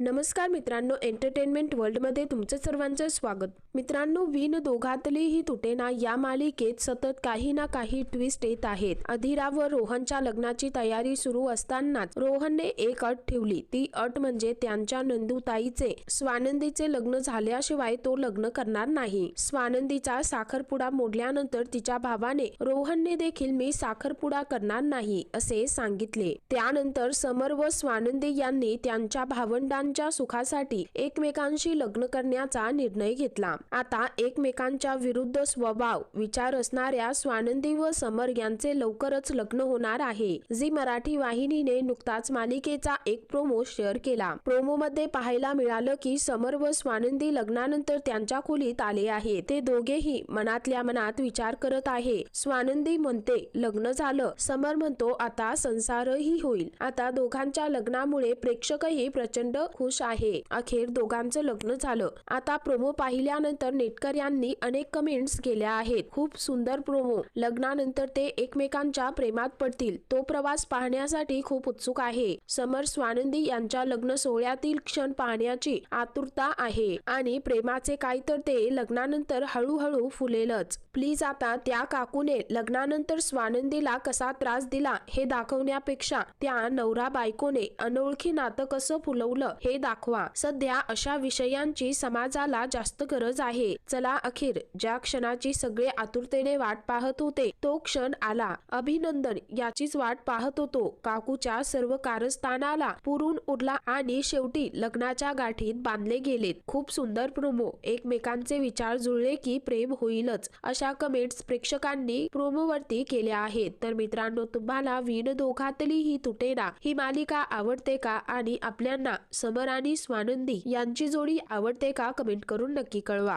नमस्कार मित्रांनो एंटरटेनमेंट वर्ल्डमध्ये तुमचं सर्वांचं स्वागत. मित्रांनो विण दोघातली ही तुटेना या मालिकेत सतत काही ना काही ट्विस्ट येत आहेत. अधिरा व रोहनच्या लग्नाची तयारी सुरू असतानाच रोहनने एक अट ठेवली. ती अट म्हणजे त्यांच्या नंदुताईचे. स्वानंदीचे लग्न झाल्याशिवाय तो लग्न करणार नाही. स्वानंदीचा साखरपुडा मोडल्यानंतर तिच्या भावाने रोहनने देखील मी साखरपुडा करणार नाही असे सांगितले. त्यानंतर समर व स्वानंदी यांनी त्यांच्या एकमेकांच्या सुखासाठी एकमेकांशी लग्न करण्याचा निर्णय घेतला. आता एकमेकांच्या विरुद्ध स्वभाव विचार असणाऱ्या स्वानंदी व समर यांचे लवकरच लग्न होणार आहे. जी मराठी वाहिनीने नुकताच मालिकेचा एक प्रोमो शेअर केला. प्रोमो मध्ये पाहायला मिळालं की समर व स्वानंदी लग्नानंतर त्यांच्या खोलीत आले आहे ते दोघेही मनातल्या मनात विचार करत आहे. स्वानंदी म्हणते लग्न झालं. समर म्हणतो आता संसारही होईल. आता दोघांच्या लग्नामुळे प्रेक्षकही प्रचंड खुश आहे. अखेर दोघांचं लग्न झालं. आता प्रोमो पाहिल्यानंतर नेटकर यांनी अनेक कमेंट्स केल्या आहेत. खूप सुंदर प्रोमो लग्नानंतर ते एकमेकांच्या प्रेमात पडतील. तो प्रवास पाहण्यासाठी खूप उत्सुक आहे. समर स्वानंदी यांच्या लग्न सोहळ्यातील क्षण पाहण्याची आतुरता आहे आणि प्रेमाचे काय तर ते लग्नानंतर हळूहळू फुलेलच. प्लीज आता त्या काकूने लग्नानंतर स्वानंदीला कसा त्रास दिला हे दाखवण्यापेक्षा त्या नवरा बायकोने अनोळखी नातं कसं फुलवलं हे दाखवा. सध्या अशा विषयांची समाजाला जास्त गरज आहे. चला अखेर ज्या क्षणाची सगळे आतुरतेने वाट पाहत होते तो क्षण आला. अभिनंदन याचीच वाट पाहत होतो. काकूच्या सर्व कारस्थानाला पुरून उरला आणि शेवटी लग्नाच्या गाठीत बांधले गेलेत. खूप सुंदर प्रोमो एकमेकांचे विचार जुळले की प्रेम होईलच. अशा कमेंट्स प्रेक्षकांनी प्रोमोवरती केल्या आहेत. तर मित्रांनो तुम्हाला वीण दोघातली ही तुटेना. ही मालिका आवडते का? आणि आपल्यांना समर आणि स्वानंदी यांची जोडी आवडते का कमेंट करून नक्की कळवा.